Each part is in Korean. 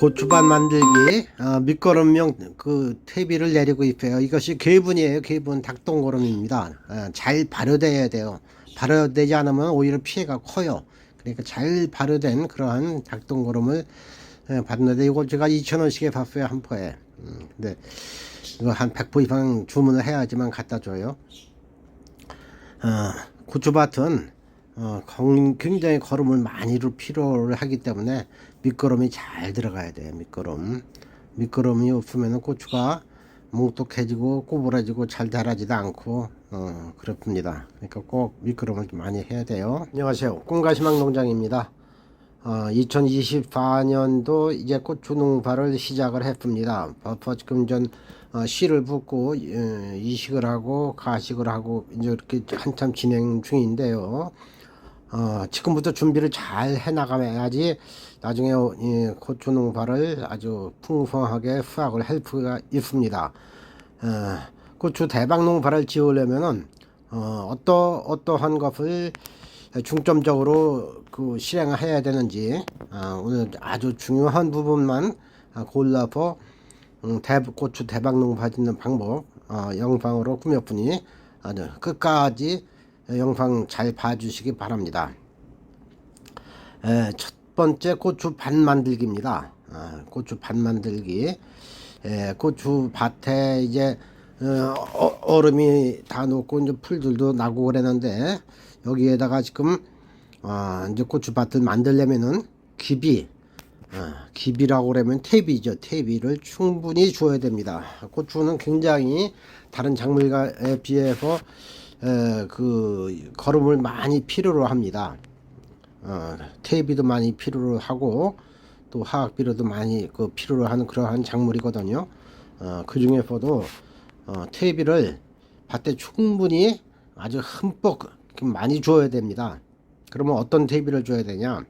고추밭 만들기 어, 밑거름용 그 퇴비를 내리고 있어요. 이것이 괴분이에요. 괴분 닭똥거름입니다. 어, 잘 발효돼야 돼요. 발효되지 않으면 오히려 피해가 커요. 그러니까 잘 발효된 그러한 닭똥거름을 예, 봤는데 이걸 제가 2,000원씩에 봤어요 한 포에. 음, 근데 이거 한 100포 이상 주문을 해야지만 갖다 줘요. 어, 고추밭은 어, 건- 굉장히 거름을 많이 필요를 하기 때문에 밑거름이 잘 들어가야 돼요. 밑거름. 밑거름이 없으면 고추가 뭉툭해지고 꼬부라지고 잘 자라지도 않고 어, 그렇습니다. 그러니까 꼭 밑거름을 좀 많이 해야 돼요. 안녕하세요. 꿈가시망 농장입니다. 어, 2024년도 이제 고추 농사를 시작을 했습니다. 벌써 지금 전 어, 씨를 붓고 어, 이식을 하고 가식을 하고 이제 이렇게 한참 진행 중인데요. 어, 지금부터 준비를 잘 해나가야지 나중에 이 고추 농사를 아주 풍성하게 수확을 할 수가 있습니다. 어, 고추 대박 농사를 지으려면은 어, 어떠 어떠한 것을 중점적으로 그 실행을 해야 되는지 아, 오늘 아주 중요한 부분만 아, 골라서 음, 대, 고추 대박 농사 짓는 방법 어, 영상으로 꾸몄으니 아주 끝까지 영상 잘 봐주시기 바랍니다. 에, 첫 번째 고추 밭 만들기입니다. 아, 고추 밭 만들기. 에, 고추 밭에 이제 어, 어, 얼음이 다 녹고 이제 풀들도 나고 그랬는데 여기에다가 지금 아, 이제 고추 밭을 만들려면은 기비 아, 기비라고 그러면 퇴비죠. 퇴비를 충분히 줘야 됩니다. 고추는 굉장히 다른 작물에 비해서 에, 그 거름을 많이 필요로 합니다. 어, 퇴비도 많이 필요로 하고 또 화학 비료도 많이 그 필요로 하는 그러한 작물이거든요. 어, 그 중에서도 어, 퇴비를 밭에 충분히 아주 흠뻑 많이 줘야 됩니다. 그러면 어떤 퇴비를 줘야 되냐?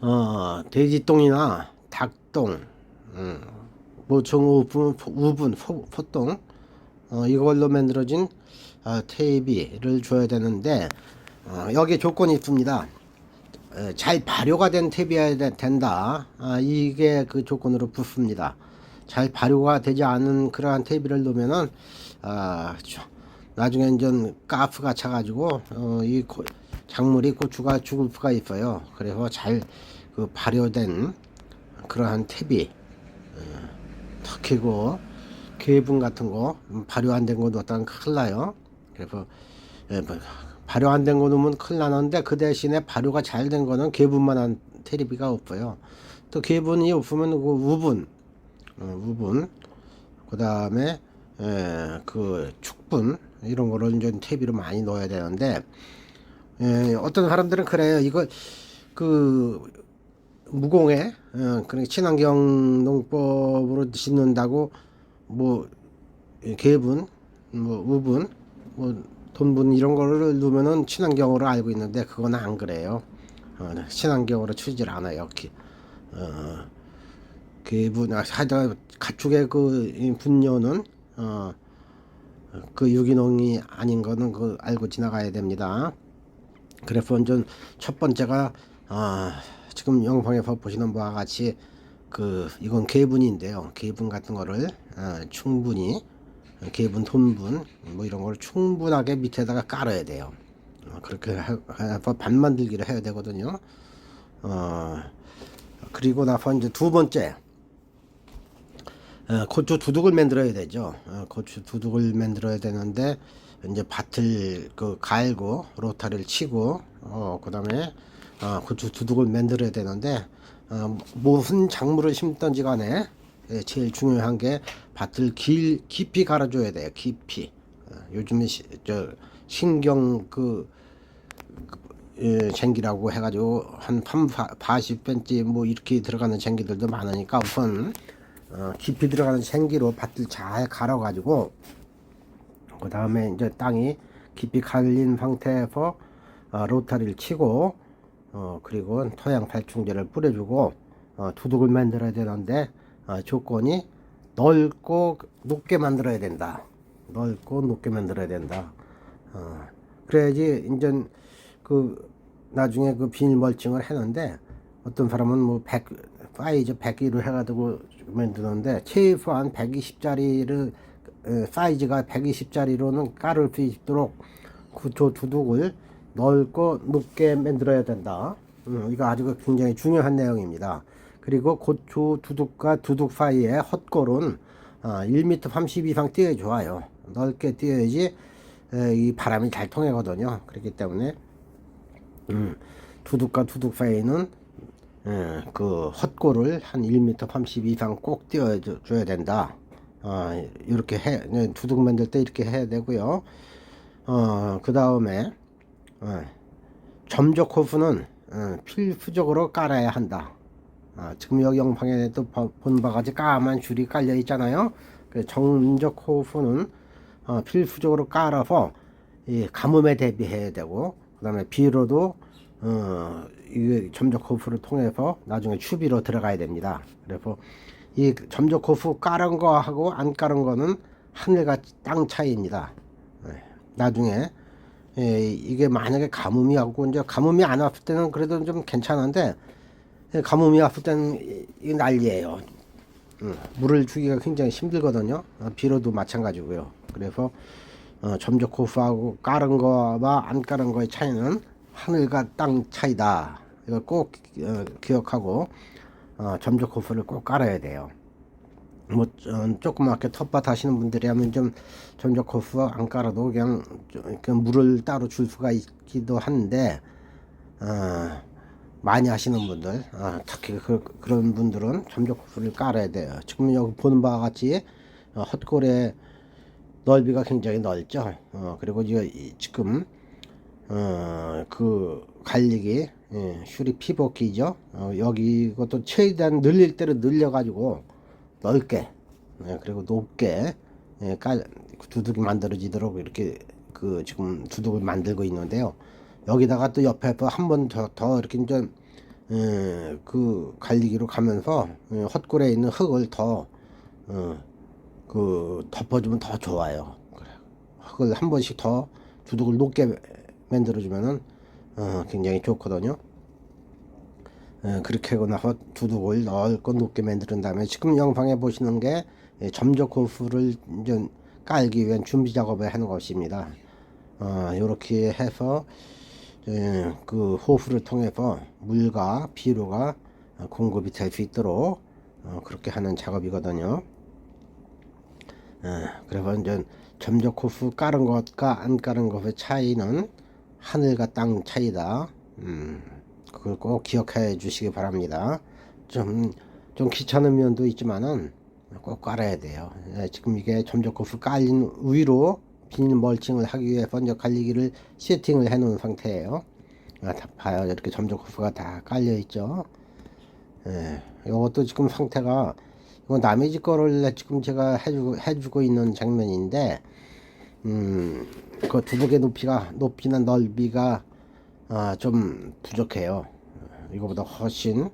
어, 돼지똥이나 닭똥, 음, 뭐 정우분, 우분, 소, 소똥, 어, 이걸로 만들어진 어, 퇴비를 줘야 되는데 어, 여기 조건이 있습니다. 에, 잘 발효가 된 되- 된다. 아, 이게 그 조건으로 붙습니다. 잘 발효가 되지 않은 그러한 퇴비를 넣으면은 아, 저- 나중에 이제 가스가 차가지고 어, 이 고, 작물이 고추가 죽을 수가 있어요. 그래서 잘 그 발효된 그러한 퇴비 어, 특히 그 괴분 같은 거 음, 발효 안 된 거 넣었다면 큰일 나요. 그래서 예, 뭐, 발효 안 된 거 넣으면 큰일 나는데 그 대신에 발효가 잘 된 거는 괴분만한 테레비가 없어요. 또 괴분이 없으면 그 우분, 어, 우분, 그 다음에 예, 그 축분 이런 거를 이제 퇴비로 많이 넣어야 되는데 예, 어떤 사람들은 그래요. 이거 그 무공해 어, 그러니까 친환경 농법으로 짓는다고 뭐 예, 개분, 뭐 우분, 뭐 돈분 이런 거를 넣으면은 친환경으로 알고 있는데 그건 안 그래요. 어, 네, 친환경으로 추질 않아요. 기, 어, 개분, 아, 하여튼 가축의 그이 분뇨는 어, 그 유기농이 아닌 거는 그 알고 지나가야 됩니다. 그래서 완전 첫 번째가 아 지금 영상에서 보시는 바와 같이 그 이건 개분인데요. 개분 같은 거를 아, 충분히 개분, 돈분 뭐 이런 걸 충분하게 밑에다가 깔아야 돼요. 어, 그렇게 반 만들기를 해야 되거든요. 어 그리고 나서 이제 두 번째 어, 고추 두둑을 만들어야 되죠. 어, 고추 두둑을 만들어야 되는데 이제 밭을 그 갈고 로타리를 치고 어 그다음에 어, 고추 두둑을 만들어야 되는데 어, 무슨 작물을 심든지 간에 예, 제일 중요한 게 밭을 길 깊이 갈아줘야 돼요. 깊이. 어, 요즘에 시, 저 신경 그 예, 쟁기라고 해가지고 한 3, 40cm 뭐 이렇게 들어가는 쟁기들도 많으니까 우선 어, 깊이 들어가는 쟁기로 밭을 잘 갈아가지고 그 다음에 이제 땅이 깊이 갈린 상태에서 어, 로타리를 치고 어, 그리고 토양 살충제를 뿌려주고 어, 두둑을 만들어야 되는데 어, 조건이 넓고 높게 만들어야 된다. 넓고 높게 만들어야 된다. 어, 그래야지 이제 그 나중에 그 비닐 멀칭을 했는데 어떤 사람은 뭐 100, 사이즈 100기로 해가지고 만드는데 최소한 120짜리를 사이즈가 120짜리로는 깔을 수 있도록 구조 두둑을 넓고 높게 만들어야 된다. 음, 이거 아주 굉장히 중요한 내용입니다. 그리고 고추 두둑과 두둑 사이에 헛골은 어, 1m 30 이상 띄어야 좋아요. 넓게 띄어야지 에, 이 바람이 잘 통하거든요. 그렇기 때문에 음, 두둑과 두둑 사이에는 에, 그 헛골을 한 1m 30 이상 꼭 띄워줘야 된다. 어, 이렇게 해, 네, 두둑 만들 때 이렇게 해야 되고요. 어, 그 다음에 어, 점적 호수는 어, 필수적으로 깔아야 한다. 아, 지금 여기 영상에도 본 같이 까만 줄이 깔려 있잖아요. 그 점적 호수는 어, 필수적으로 깔아서 이 가뭄에 대비해야 되고 그다음에 비로도 어, 이 점적 호수를 통해서 나중에 추비로 들어가야 됩니다. 그래서 이 점적 호수 깔은 거하고 안 깔은 거는 하늘과 땅 차이입니다. 네. 나중에 예, 이게 만약에 가뭄이 왔고 이제 가뭄이 안 왔을 때는 그래도 좀 괜찮은데 예, 가뭄이 왔을 때는 이- 이 난리예요. 음, 물을 주기가 굉장히 힘들거든요. 어, 비료도 마찬가지고요. 그래서 어, 점적 호수하고 깔은 거와 안 깔은 거의 차이는 하늘과 땅 차이다. 이걸 꼭 어, 기억하고 어, 점적 호수를 꼭 깔아야 돼요. 뭐 어, 조그맣게 텃밭 하시는 분들이라면 좀 점적 호수 안 깔아도 그냥 물을 따로 줄 수가 있기도 한데 어, 많이 하시는 분들 어, 특히 그, 그런 분들은 호수를 깔아야 돼요. 지금 여기 보는 바와 같이 어, 헛골의 넓이가 굉장히 넓죠. 어, 그리고 이- 지금 어, 그 갈릭이 예, 슈리 피복기죠. 어, 여기 이것도 최대한 늘릴 대로 늘려 가지고 넓게 예, 그리고 높게 예, 깔 두둑이 만들어지도록 이렇게 그 지금 두둑을 만들고 있는데요. 여기다가 또 옆에 한번 더 더 이렇게 이제 예, 그 갈리기로 가면서 예, 헛골에 있는 흙을 더 어, 그 덮어주면 더 좋아요. 그래. 흙을 한 번씩 더 두둑을 높게 만들어주면은 어, 굉장히 좋거든요. 예, 그렇게 하고 나서 두둑을 넓고 높게 만드는 다음에 지금 영상에 보시는 게 예, 점적 이제 깔기 위한 준비 작업을 하는 것입니다. 어, 이렇게 해서 예, 그 호수를 통해서 물과 비료가 어, 공급이 될 수 있도록 어, 그렇게 하는 작업이거든요. 예, 그래서 이제 점적 호수 깔은 것과 안 깔은 것의 차이는 하늘과 땅 차이다. 음, 그걸 꼭 기억해 주시기 바랍니다. 좀, 좀 귀찮은 면도 있지만은 꼭 깔아야 돼요. 예, 지금 이게 점적 호수 깔린 위로 비닐 멀칭을 하기 위해서 이제 갈리기를 세팅을 해 놓은 상태예요. 아, 다 봐요. 이렇게 점적 호수가 다 깔려 있죠. 예, 이것도 지금 상태가 이거 남의 집 거를 지금 제가 해주고 해주고 있는 장면인데, 음, 그 두둑의 높이가 높이나 넓이가 아, 좀 부족해요. 이거보다 훨씬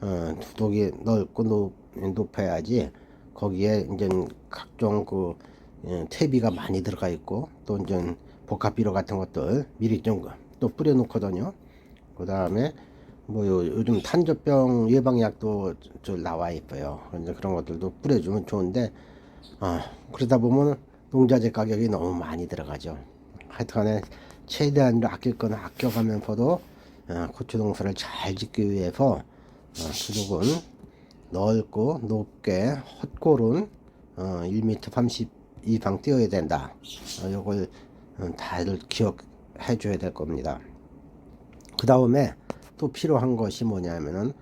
어, 두둑이 넓고 높, 높아야지 거기에 이제 각종 그 예, 퇴비가 많이 들어가 있고 또 이제 복합 비료 같은 것들 미리 좀 또 뿌려 놓거든요. 그 다음에 뭐 요, 요즘 탄저병 예방약도 저 나와 있어요. 이제 그런 것들도 뿌려주면 좋은데 아 그러다 보면 농자재 가격이 너무 많이 들어가죠. 하여튼간에 최대한 아낄 건 아껴가면서도 어, 고추 농사를 잘 짓기 위해서 어, 수족은 넓고 높게 헛골은 어, 1m 30 이상 띄어야 된다. 어, 요걸 어, 다들 기억해 줘야 될 겁니다. 그 다음에 또 필요한 것이 뭐냐면은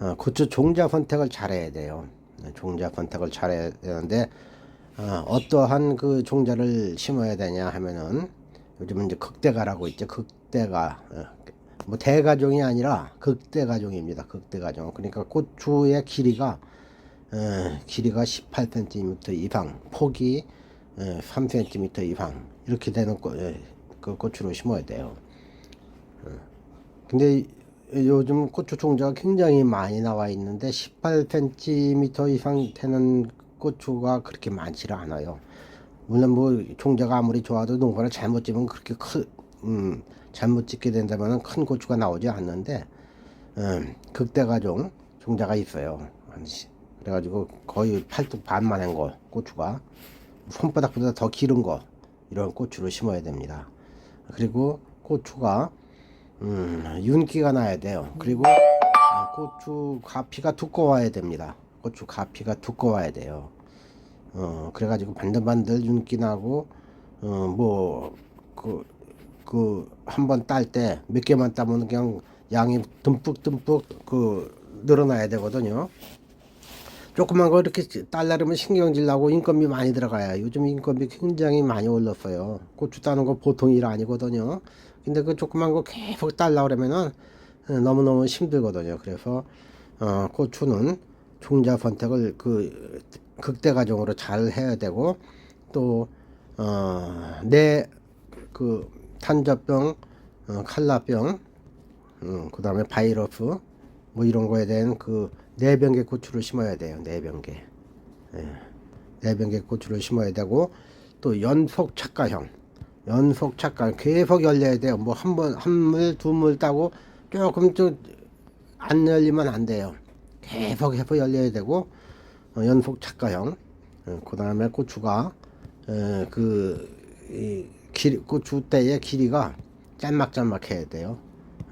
어, 고추 종자 선택을 잘해야 돼요. 네, 종자 선택을 잘해야 되는데 어, 어떠한 그 종자를 심어야 되냐 하면은 요즘 이제 극대가라고 있죠. 극대가 어, 뭐 대가종이 아니라 극대가종입니다. 극대가종. 그러니까 고추의 길이가 어, 길이가 18cm 이상, 폭이 어, 3cm 이상 이렇게 되는 꽃, 예, 그 고추를 심어야 돼요. 근데 요즘 고추 종자가 굉장히 많이 나와 있는데 18cm 이상 되는 고추가 그렇게 많지는 않아요. 물론 뭐 종자가 아무리 좋아도 농사를 잘못 지면 그렇게 큰 음, 잘못 짓게 된다면 큰 고추가 나오지 않는데 음, 극대가종 종자가 있어요. 그래가지고 거의 팔뚝 반만 한거 고추가 손바닥보다 더 길은 거 이런 고추를 심어야 됩니다. 그리고 고추가 음, 윤기가 나야 돼요. 그리고 아, 고추 가피가 두꺼워야 됩니다. 고추 가피가 두꺼워야 돼요. 어, 그래가지고 반들반들 윤기 나고, 어, 뭐, 그, 그, 한번 딸 때 몇 개만 따면 그냥 양이 듬뿍듬뿍 그, 늘어나야 되거든요. 조그만 거 이렇게 딸라르면 신경질 나고 인건비 많이 들어가요. 요즘 인건비 굉장히 많이 올랐어요. 고추 따는 거 보통 일 아니거든요. 근데 그 조그만 거 계속 딸라 그러면은 어, 너무너무 힘들거든요. 그래서 어, 고추는 종자 선택을 그 극대 과정으로 잘 해야 되고 또 어, 내그 탄저병, 어, 칼라병, 음, 그 다음에 바이러스 뭐 이런 거에 대한 그 내병계 고추를 심어야 돼요. 내병계. 예. 내병계 고추를 심어야 되고 또 연속 착가형. 연속 착가 계속 열려야 돼요. 뭐 한 번 한 물 두 물 따고 조금 좀 안 열리면 안 돼요. 계속 계속 열려야 되고 어, 연속 착가형. 어, 그 다음에 고추가 에, 그 이, 길, 고추 때의 길이가 짤막짤막해야 돼요.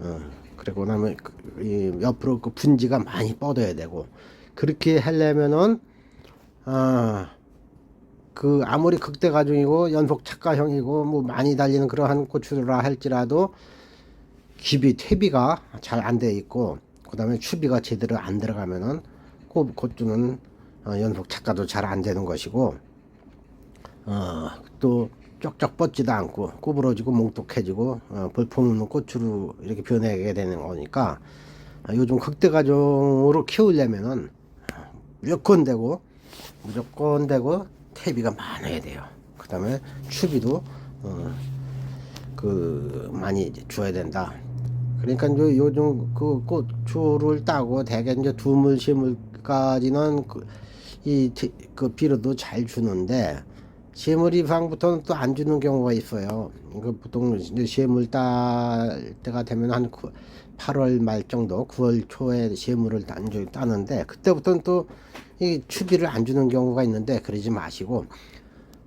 어, 그리고 나면 그, 이 옆으로 그 분지가 많이 뻗어야 되고 그렇게 하려면은 아, 그 아무리 극대 가중이고 연속 착가형이고 뭐 많이 달리는 그러한 고추라 할지라도 기비 퇴비가 잘 안 돼 있고 그다음에 추비가 제대로 안 들어가면은 고, 고추는 어, 연속 착가도 잘 안 되는 것이고 어, 또 쩍쩍 뻗지도 않고 구부러지고 몽뚝해지고 어, 볼품없는 고추로 이렇게 변하게 되는 거니까 아, 요즘 극대 가정으로 키우려면은 무조건 되고 무조건 되고 퇴비가 많아야 돼요. 그 다음에 추비도 어, 그 많이 줘야 된다. 그러니까 이제 요즘 그 고추를 따고 대개 이제 두물 세물까지는 그, 이그 비료도 잘 주는데 세물 이상부터는 또 안 주는 경우가 있어요. 그 보통 세물 딸 때가 되면 한 8월 말 정도, 9월 초에 세물을 딴 저- 따는데 그때부터는 또 이 추비를 안 주는 경우가 있는데 그러지 마시고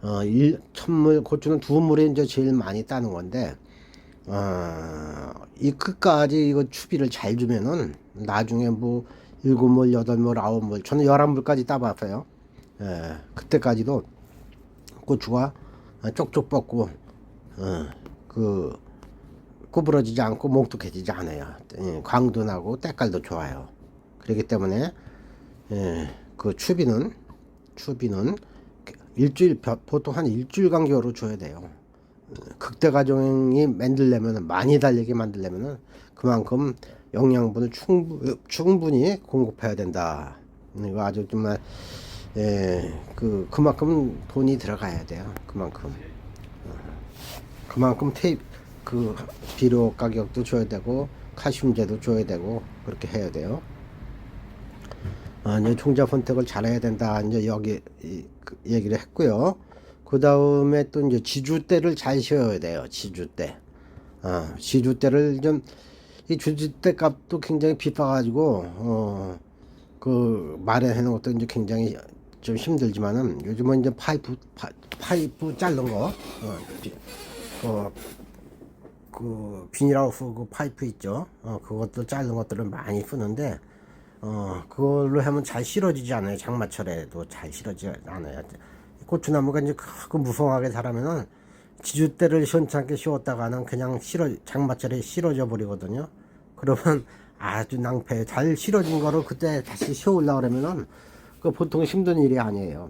어, 일, 천물 고추는 두 물에 이제 제일 많이 따는 건데 어, 이 끝까지 이거 추비를 잘 주면은 나중에 뭐 일곱 물, 여덟 물, 아홉 물, 저는 열한 물까지 따봤어요. 예, 그때까지도 고추가 쪽쪽 뻗고 어, 그 구부러지지 않고 몽뚝해지지 않아요. 예, 광도 나고 때깔도 좋아요. 그렇기 때문에 예, 그 추비는 추비는 일주일 벼- 보통 한 일주일 간격으로 줘야 돼요. 극대 가정이 만들려면 많이 달리게 만들려면은 그만큼 영양분을 충분, 충분히 공급해야 된다. 이거 아주 정말 예, 그 그만큼 돈이 들어가야 돼요. 그만큼 어, 그만큼 테이프 그 비료 가격도 줘야 되고 칼슘제도 줘야 되고 그렇게 해야 돼요. 아, 이제 종자 선택을 잘해야 된다. 이제 여기 이, 그 얘기를 했고요. 그 다음에 또 이제 지주대를 잘 씌워야 돼요. 지주대. 아, 지주대를 좀, 이 지주대 값도 굉장히 비싸가지고, 어, 그, 마련해 놓은 것도 이제 굉장히 좀 힘들지만은 요즘은 이제 파이프, 파, 파이프 자른 거, 어, 비, 그, 그 비닐하우스 그 파이프 있죠. 어, 그것도 자른 것들을 많이 쓰는데, 어, 그걸로 하면 잘 실어지지 않아요. 장마철에도 잘 실어지지 않아요. 고추나무가 이제 크고 무성하게 자라면은 지주대를 시원찮게 씌웠다가는 그냥 실어, 장마철에 실어져 버리거든요. 그러면 아주 낭패. 잘 실어진 거를 그때 다시 씌우려고 그러면은 그 보통 힘든 일이 아니에요.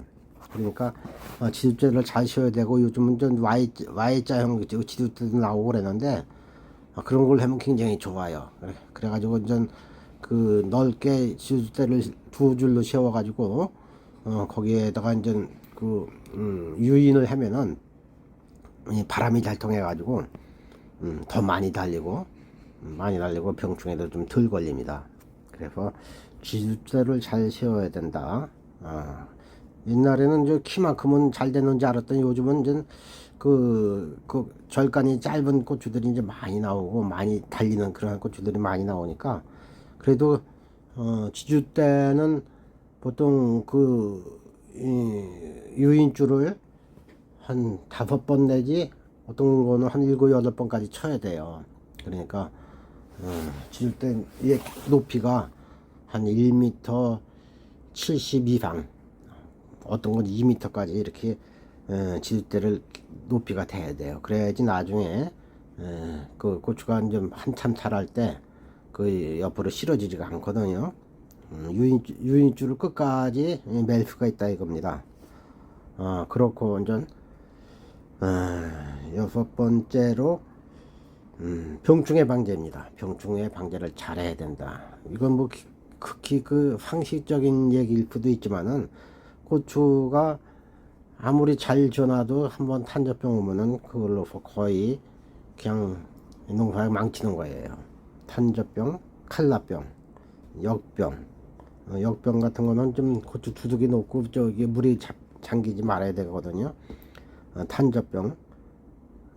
그러니까 어, 지주대를 잘 씌워야 되고 요즘은 좀 Y, Y자형 지주대도 나오고 그랬는데 어, 그런 걸 하면 굉장히 좋아요. 그래, 그래가지고 이제 그 넓게 지주대를 두 줄로 세워가지고 어 거기에다가 이제 그 음, 유인을 하면은 이 바람이 잘 통해가지고 음, 더 많이 달리고 음, 많이 달리고 병충해도 좀 덜 걸립니다. 그래서 지주대를 잘 세워야 된다. 아, 옛날에는 저 키만큼은 잘 됐는지 알았더니 요즘은 이제 그, 그 절간이 짧은 고추들이 이제 많이 나오고 많이 달리는 그런 고추들이 많이 나오니까 그래도 어, 지주 때는 보통 그 이, 유인줄을 한 다섯 번 내지 어떤 거는 한 일곱 여덟 번까지 쳐야 돼요. 그러니까 어, 지주 때이 높이가 한 1m 70 이상 어떤 건 2m까지 이렇게 에, 지렛대를 높이가 돼야 돼요. 그래야지 나중에 에, 그 고추가 좀 한참 자랄 때 그 옆으로 실어지지가 않거든요. 음, 유인 유인 줄을 끝까지 멜 수가 있다 이겁니다. 아 그렇고 이제 아, 여섯 번째로 음, 병충해 방제입니다. 병충해 방제를 잘해야 된다. 이건 뭐 기- 극히 그 상식적인 얘기일 수도 있지만은 고추가 아무리 잘 전화도 한번 탄저병 오면은 그걸로서 거의 그냥 농사를 망치는 거예요. 탄저병, 칼라병, 역병. 어, 역병 같은 거는 좀 고추 두둑이 높고 저기 물이 잡, 잠기지 말아야 되거든요. 어, 탄저병,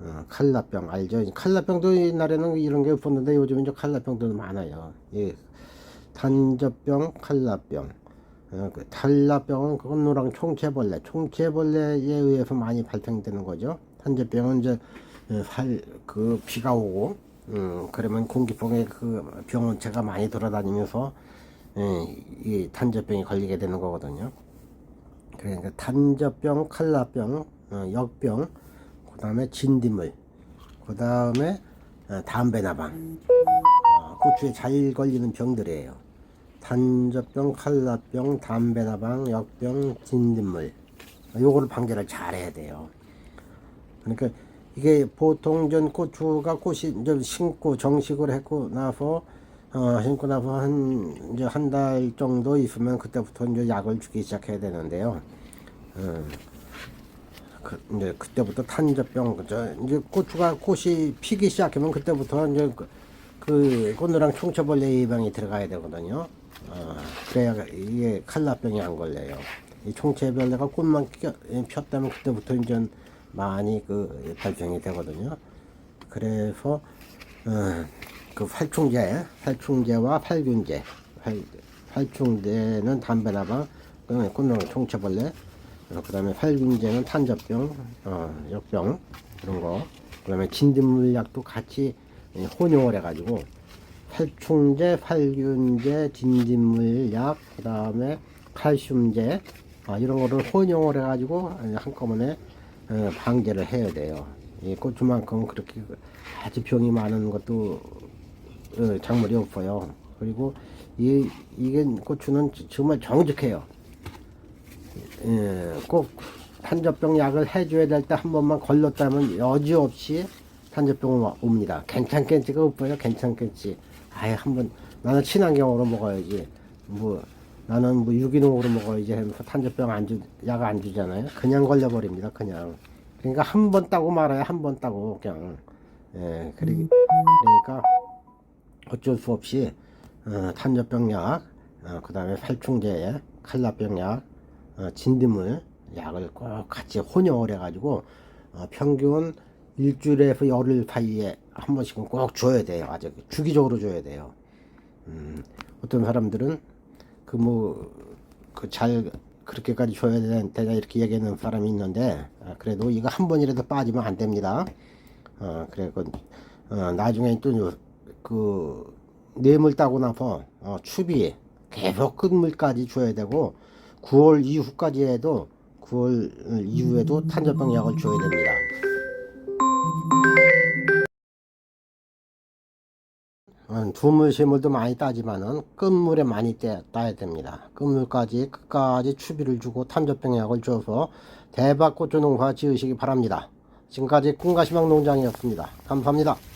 어, 칼라병 알죠? 칼라병도 옛날에는 이런 게 없었는데 요즘 이제 칼라병도 많아요. 예. 탄저병, 칼라병. 어, 그 탈라병은 그건 노랑 총체벌레, 총체벌레에 의해서 많이 발생되는 거죠. 탄저병은 이제 어, 살그 비가 오고, 음, 그러면 공기풍에 그 병원체가 많이 돌아다니면서 예, 이 탄저병이 걸리게 되는 거거든요. 그러니까 탄저병, 칼라병, 어, 역병, 그 다음에 진딧물, 그 다음에 어, 담배나방, 어, 고추에 잘 걸리는 병들이에요. 탄저병, 칼라병, 담배나방, 역병, 진딧물. 요거를 방제를 잘 해야 돼요. 그러니까 이게 보통 전 고추가 꽃이 이제 심고 정식을 했고 나서 어 심고 나서 한 이제 한 달 정도 있으면 그때부터 이제 약을 주기 시작해야 되는데요. 어, 그 이제 그때부터 탄저병 그죠 이제 고추가 꽃이 피기 시작하면 그때부터 이제 그, 그 꽃노랑 총처벌레 예방이 들어가야 되거든요. 어, 그래야 이게 칼라병이 안 걸려요. 이 총체벌레가 꽃만 껴- 폈다면 그때부터 이제 많이 그 발병이 되거든요. 그래서 어, 그 활충제, 활충제와 활균제, 활, 활충제는 담배나방, 그 꽃노랑 총체벌레, 어, 그다음에 활균제는 탄저병, 어, 역병 그런 거, 그다음에 진딧물약도 같이 예, 혼용을 해가지고 활충제, 활균제, 진딧물약, 그 다음에 칼슘제 아, 이런 거를 혼용을 해가지고 한꺼번에 어, 방제를 해야 돼요. 이 고추만큼 그렇게 아주 병이 많은 것도 어, 작물이 없어요. 그리고 이 이게 고추는 정말 정직해요. 예, 꼭 탄저병 약을 해줘야 될 때 한 번만 걸렸다면 여지없이 탄저병 와- 옵니다. 괜찮겠지가 없어요. 괜찮겠지. 아예 한번 나는 친환경으로 먹어야지. 뭐 나는 뭐 유기농으로 먹어야지 하면서 탄저병 안 주, 약 안 주잖아요. 그냥 걸려버립니다. 그냥. 그러니까 한 번 따고 말아야 한 번 따고 그냥. 예, 그리, 그러니까 어쩔 수 없이 어, 탄저병 약, 어, 그 다음에 살충제, 칼라병 약, 어, 진드물 약을 꼭 같이 혼용을 해가지고 어, 평균 일주일에서 열흘 사이에 한 번씩은 꼭 줘야 돼요. 아주 주기적으로 줘야 돼요. 음, 어떤 사람들은 그 뭐 그 잘 그렇게까지 줘야 되- 되냐 이렇게 얘기하는 사람이 있는데 아, 그래도 이거 한 번이라도 빠지면 안 됩니다. 어, 그래 그 어, 나중에 또그 뇌물 따고 나서 어, 추비 계속 끝물까지 줘야 되고 9월 이후까지 해도 9월 이후에도 탄저병 약을 줘야 됩니다. 두물 세물도 많이 따지만은 끝물에 많이 떼, 따야 됩니다. 끝물까지 끝까지 추비를 주고 탄저병 약을 줘서 대박 고추 농사 지으시기 바랍니다. 지금까지 꿈가시방 농장이었습니다. 감사합니다.